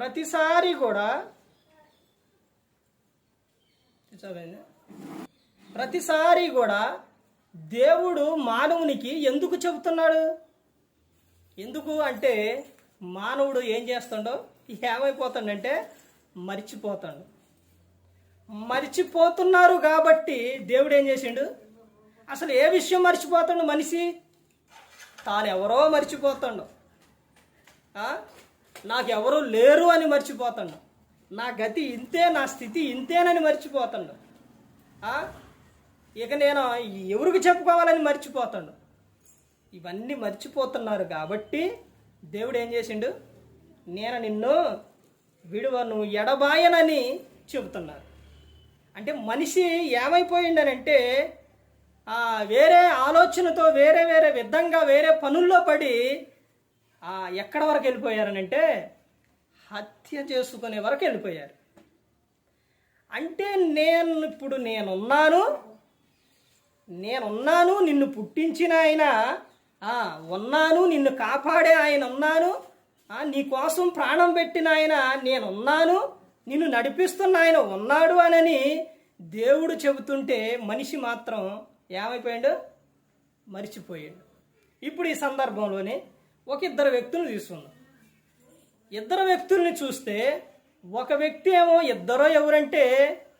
ప్రతిసారి కూడా చదవండి. ప్రతిసారి కూడా దేవుడు మానవునికి ఎందుకు చెబుతున్నాడు? ఎందుకు అంటే మానవుడు ఏం చేస్తాడో ఏమైపోతాడంటే మర్చిపోతాడు. మర్చిపోతున్నారు కాబట్టి దేవుడు ఏం చేసిండు? అసలు ఏ విషయం మర్చిపోతాడు మనిషి? తాను ఎవరో మర్చిపోతాడు. నాకెవరూ లేరు అని మర్చిపోతాడు నా గతి ఇంతే నా స్థితి ఇంతేనని మర్చిపోతాడు ఇక నేను ఎవరికి చెప్పుకోవాలని మర్చిపోతాడు ఇవన్నీ మర్చిపోతున్నారు కాబట్టి దేవుడు ఏం చేసిండు? నేను నిన్ను విడువను ఎడబాయనని చెబుతున్నారు. అంటే మనిషి ఏమైపోయిండనంటే వేరే ఆలోచనతో వేరే వేరే విధంగా వేరే పనుల్లో పడి ఎక్కడ వరకు వెళ్ళిపోయారనంటే హత్య చేసుకునే వరకు వెళ్ళిపోయారు. అంటే నేను ఇప్పుడు నేనున్నాను నేనున్నాను నిన్ను పుట్టించిన ఆయన ఉన్నాను నిన్ను కాపాడే ఆయన ఉన్నాను నీ కోసం ప్రాణం పెట్టిన ఆయన నేనున్నాను నిన్ను నడిపిస్తున్న ఆయన ఉన్నాడు అనని దేవుడు చెబుతుంటే మనిషి మాత్రం ఏమైపోయాడు? మరిచిపోయాడు. ఇప్పుడు ఈ సందర్భంలోనే ఒక ఇద్దరు వ్యక్తులను తీసుకుందాం. ఇద్దరు వ్యక్తుల్ని చూస్తే ఒక వ్యక్తి ఏమో ఇద్దరో ఎవరంటే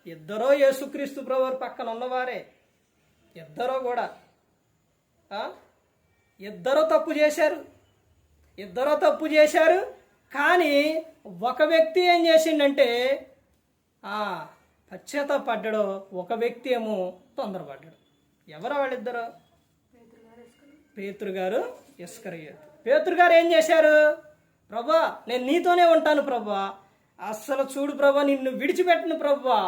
ఇద్దరో యేసుక్రీస్తు ప్రభువారి పక్కన ఉన్నవారే. ఇద్దరో కూడా? ఇద్దరో తప్పు చేశారు. ఇద్దరో తప్పు చేశారు. కానీ ఒక వ్యక్తి ఏం చేసిండంటే ఆ, పశ్చాత్తాపడ్డాడు ఒక వ్యక్తి ఏమో తొందరపడ్డాడు. ఎవరు వాళ్ళిద్దరు? పేతురు గారు ఇస్కరయ్యారు పేతురు గారు ఏం చేశారు? ప్రభా నేను నీతోనే ఉంటాను ప్రభా. అస్సలు చూడు ప్రభా నిన్ను విడిచిపెట్టను ప్రభా.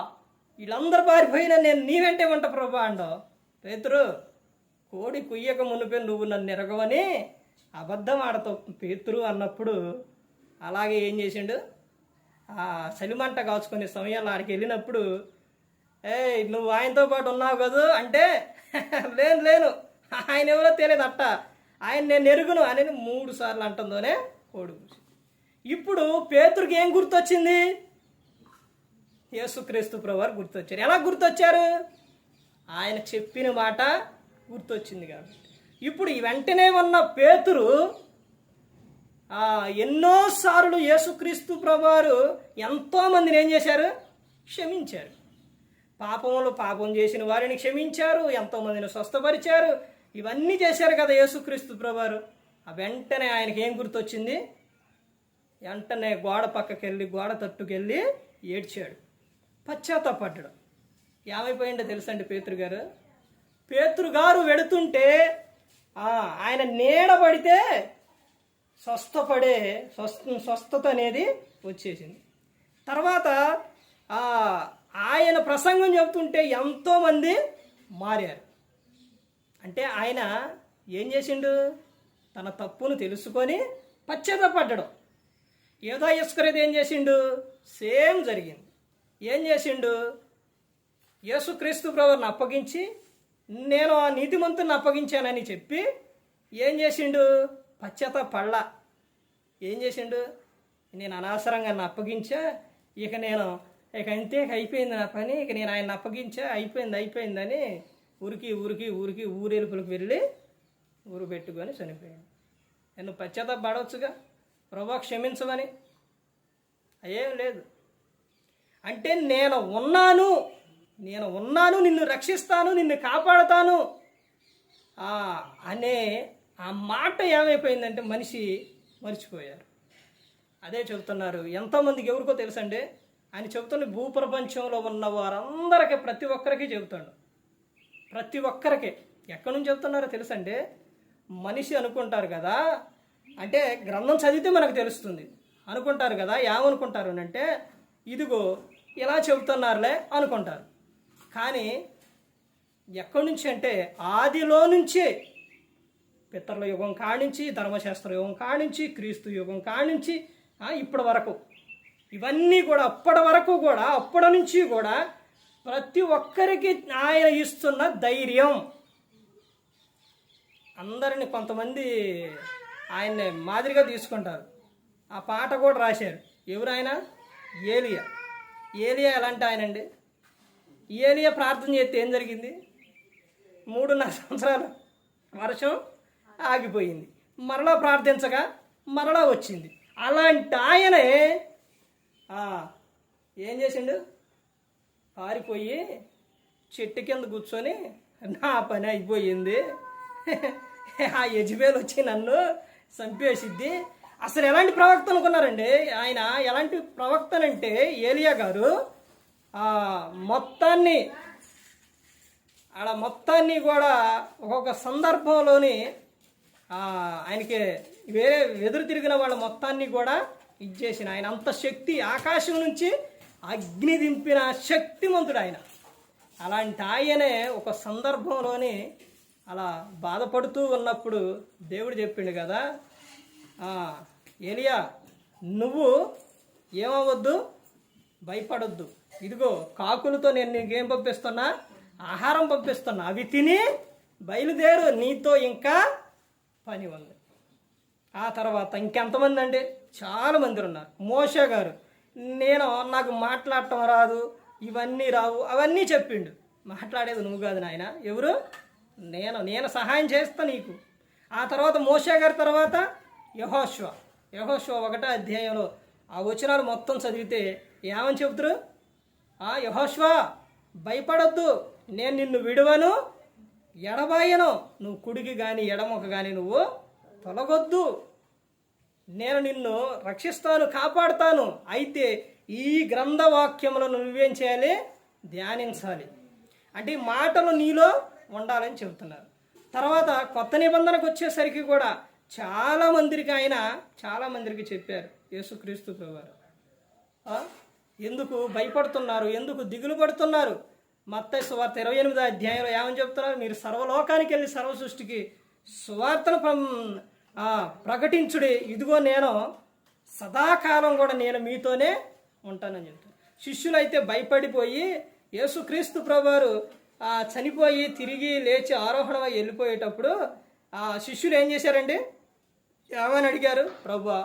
వీళ్ళందరూ పారిపోయినా నేను నీ వెంటే ఉంటా ప్రభా అండో. పేతురు కోడి కుయ్యక మునిపే నువ్వు నన్ను ఎరగవని అబద్ధం ఆడతావు. పేతురు అన్నప్పుడు అలాగే ఏం చేసిండు? ఆ చలిమంట కాచుకునే సమయంలో ఆడికి వెళ్ళినప్పుడు ఏ నువ్వు ఆయనతో పాటు ఉన్నావు కదా? అంటే లేను లేను ఆయన ఎవరో తెలియదు అట్ట. ఆయన నేను ఎరుగును అని మూడు సార్లు అంటుందోనే కోడి ఇప్పుడు పేతురికి ఏం గుర్తొచ్చింది? యేసుక్రీస్తు ప్రభువారు గుర్తొచ్చారు. ఎలా గుర్తొచ్చారు? ఆయన చెప్పిన మాట గుర్తొచ్చింది కాబట్టి. ఇప్పుడు వెంటనే ఉన్న పేతురు ఎన్నోసార్లు యేసుక్రీస్తు ప్రభువారు ఎంతోమందిని ఏం చేశారు? క్షమించారు. పాపంలో పాపం చేసిన వారిని క్షమించారు. ఎంతోమందిని స్వస్థపరిచారు. ఇవన్నీ చేశారు కదా యేసుక్రీస్తు ప్రభువారు. ఆ వెంటనే ఆయనకి ఏం గుర్తొచ్చింది? వెంటనే గోడ పక్కకెళ్ళి గోడ తట్టుకెళ్ళి ఏడ్చాడు. పశ్చాత్తాపడ్డాడు. ఏమైపోయిందో తెలుసండి పేతురు గారు? పేతురు గారు వెడుతుంటే ఆయన నీడబడితే స్వస్థపడే స్వస్థ స్వస్థత అనేది వచ్చేసింది. తర్వాత ఆయన ప్రసంగం చెబుతుంటే ఎంతోమంది మారారు. అంటే ఆయన ఏం చేసిండు? తన తప్పును తెలుసుకొని పశ్చాత్తపడ్డాడు. ఏదో ఇస్కరేది ఏం చేసిండు? సేమ్ జరిగింది. ఏం చేసిండు? యేసుక్రీస్తు ప్రభుని అప్పగించి నేను ఆ నీతిమంతుని అప్పగించానని చెప్పి ఏం చేసిండు? పశ్చాత్త పళ్ళ ఏం చేసిండు? నేను అనవసరంగా నన్ను అప్పగించా ఇక నేను ఇక అంతే అయిపోయింది నా పని ఇక నేను ఆయన అప్పగించా అయిపోయింది అయిపోయిందని ఊరికి ఊరికి ఊరికి ఊరేలుపులకు వెళ్ళి ఊరు పెట్టుకొని చనిపోయాడు. నేను పశ్చాత్తాప పడవచ్చుగా ప్రభా క్షమించమని. ఏం లేదు. అంటే నేను ఉన్నాను నేను ఉన్నాను నిన్ను రక్షిస్తాను నిన్ను కాపాడుతాను. అనే ఆ మాట ఏమైపోయిందంటే మనిషి మర్చిపోయారు. అదే చెబుతున్నారు. ఎంతమందికి ఎవరికో తెలుసండి? ఆయన చెబుతున్న భూప్రపంచంలో ఉన్న వారందరికీ ప్రతి ఒక్కరికి చెబుతాడు. ప్రతి ఒక్కరికి ఎక్కడి నుంచి చెబుతున్నారో తెలుసండి? మనిషి అనుకుంటారు కదా అంటే గ్రంథం చదివితే మనకు తెలుస్తుంది. అనుకుంటారు కదా ఏమనుకుంటారు అని అంటే ఇదిగో ఇలా చెబుతున్నారులే అనుకుంటారు. కానీ ఎక్కడి నుంచి అంటే ఆదిలో నుంచి పితరుల యుగం కానించి ధర్మశాస్త్ర యుగం కానించి క్రీస్తు యుగం కానించి ఇప్పటి వరకు. ఇవన్నీ కూడా అప్పటి వరకు కూడా అప్పటి నుంచి కూడా ప్రతి ఒక్కరికి ఆయన ఇస్తున్న ధైర్యం. అందరిని కొంతమంది ఆయన్ని మాదిరిగా తీసుకుంటారు. ఆ పాట కూడా రాశారు. ఎవరు ఆయన? ఏలియా. ఏలియా ఎలాంటి ఆయన అండి ఏలియా ప్రార్థన చేస్తే ఏం జరిగింది? మూడున్నర సంవత్సరాలు వర్షం ఆగిపోయింది. మరలా ప్రార్థించగా మరలా వచ్చింది. అలాంటి ఆయనే ఏం చేసిండు? పారిపోయి చెట్టు కింద కూర్చొని నా పని అయిపోయింది. ఆ యజ్బేల్ వచ్చి నన్ను చంపేసిద్ది. అసలు ఎలాంటి ప్రవక్త అనుకున్నారండి? ఆయన ఎలాంటి ప్రవక్తనంటే ఏలియా గారు ఆ, మొత్తాన్ని ఆడ మొత్తాన్ని కూడా ఒక్కొక్క సందర్భంలోని ఆయనకి వేరే ఎదురు తిరిగిన వాళ్ళ మొత్తాన్ని కూడా ఇచ్చేసిన. ఆయన అంత శక్తి ఆకాశం నుంచి అగ్ని దింపిన శక్తిమంతుడు ఆయన అలాంటి ఆయనే ఒక సందర్భంలోని అలా బాధపడుతూ ఉన్నప్పుడు దేవుడు చెప్పిండు కదా ఏలియా నువ్వు ఏమవద్దు? భయపడొద్దు. ఇదిగో కాకులతో నేను నీకేం పంపిస్తున్నా? ఆహారం పంపిస్తున్నా. అవి తిని బయలుదేరు. నీతో ఇంకా పని ఉంది. ఆ తర్వాత ఇంకెంతమంది అండి చాలా మంది ఉన్నారు. మోషే గారు. నేను నాకు మాట్లాడటం రాదు ఇవన్నీ రావు అవన్నీ చెప్పిండు. మాట్లాడేది నువ్వు కాదు నాయన. ఎవరు? నేను నేను సహాయం చేస్తా నీకు. ఆ తర్వాత మోషే గారి తర్వాత యహోశ్వ యహోశ్వ ఒకటో అధ్యాయంలో ఆ వచనాలు మొత్తం చదివితే ఏమని చెబుతారు? ఆ యహోశ్వ భయపడొద్దు. నేను నిన్ను విడువను ఎడబాయను. నువ్వు కుడికి కానీ ఎడమొక కానీ నువ్వు తొలగొద్దు. నేను నిన్ను రక్షిస్తాను కాపాడుతాను. అయితే ఈ గ్రంథవాక్యములను నువ్వేం చేయాలి? ధ్యానించాలి. అంటే మాటలు నీలో ఉండాలని చెబుతున్నారు. తర్వాత కొత్త నిబంధనకు వచ్చేసరికి కూడా చాలా మందికి ఆయన చాలా మందికి చెప్పారు. యేసుక్రీస్తు ప్రభువారు. ఎందుకు భయపడుతున్నారు? ఎందుకు దిగులు పడుతున్నారు? మత్త సువార్త ఇరవై ఎనిమిది అధ్యాయంలో ఏమని చెప్తున్నారు? మీరు సర్వలోకానికి వెళ్ళి సర్వ సృష్టికి సువార్తను ప్రకటించుడి. ఇదిగో నేను సదాకాలం కూడా నేను మీతోనే ఉంటానని చెప్తాను శిష్యులైతే భయపడిపోయి యేసుక్రీస్తు ప్రభువారు చనిపోయి తిరిగి లేచి ఆరోహణమై వెళ్ళిపోయేటప్పుడు ఆ శిష్యులు ఏం చేశారండి? ఏమని అడిగారు? ప్రభా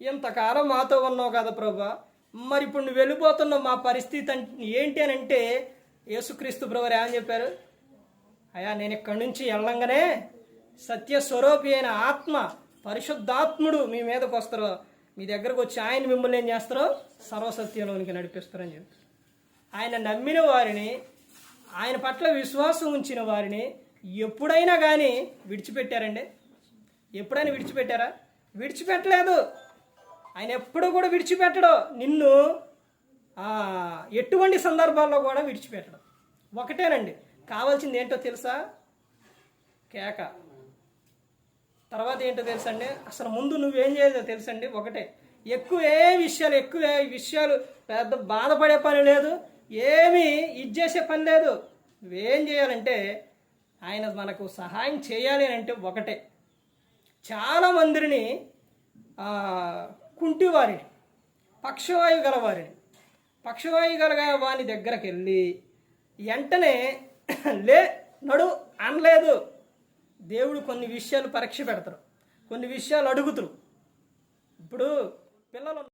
ఇంతకాలం మాతో ఉన్నావు కదా ప్రభా మరి ఇప్పుడు నువ్వు వెళ్ళిపోతున్నావు మా పరిస్థితి ఏంటి అని అంటే యేసుక్రీస్తు ప్రభువారు ఏమని చెప్పారు? అయ్యా నేను ఇక్కడి నుంచి వెళ్ళంగానే సత్య స్వరూపి అయిన ఆత్మ పరిశుద్ధాత్ముడు మీ మీదకు వస్తారు. మీ దగ్గరకు వచ్చి ఆయన మిమ్మల్ని ఏం చేస్తారో సర్వసత్యంలోనికి నడిపిస్తారని చెప్పి. ఆయన నమ్మిన వారిని ఆయన పట్ల విశ్వాసం ఉంచిన వారిని ఎప్పుడైనా కానీ విడిచిపెట్టారండి? ఎప్పుడైనా విడిచిపెట్టారా? విడిచిపెట్టలేదు. ఆయన ఎప్పుడు కూడా విడిచిపెట్టడు. నిన్ను ఎటువంటి సందర్భాల్లో కూడా విడిచిపెట్టడం. ఒకటేనండి. కావాల్సింది ఏంటో తెలుసా? కేక. తర్వాత ఏంటో తెలుసండి? అసలు ముందు నువ్వేం చేయాలో తెలుసండి? ఒకటే. ఎక్కువ ఏ విషయాలు ఎక్కువ ఏ విషయాలు పెద్ద బాధపడే పని లేదు ఏమీ ఇది చేసే పని లేదు. నువ్వేం చేయాలంటే ఆయన మనకు సహాయం చేయాలి అని అంటే ఒకటే. చాలా మందిని కుంటివారిని పక్షవాయు గలవారిని పక్షవాయు గలగా వాని దగ్గరకు వెళ్ళి వెంటనే లే నడు అనలేదు. దేవుడు కొన్ని విషయాలు పరీక్ష పెడతారు. కొన్ని విషయాలు అడుగుతారు. ఇప్పుడు పిల్లలు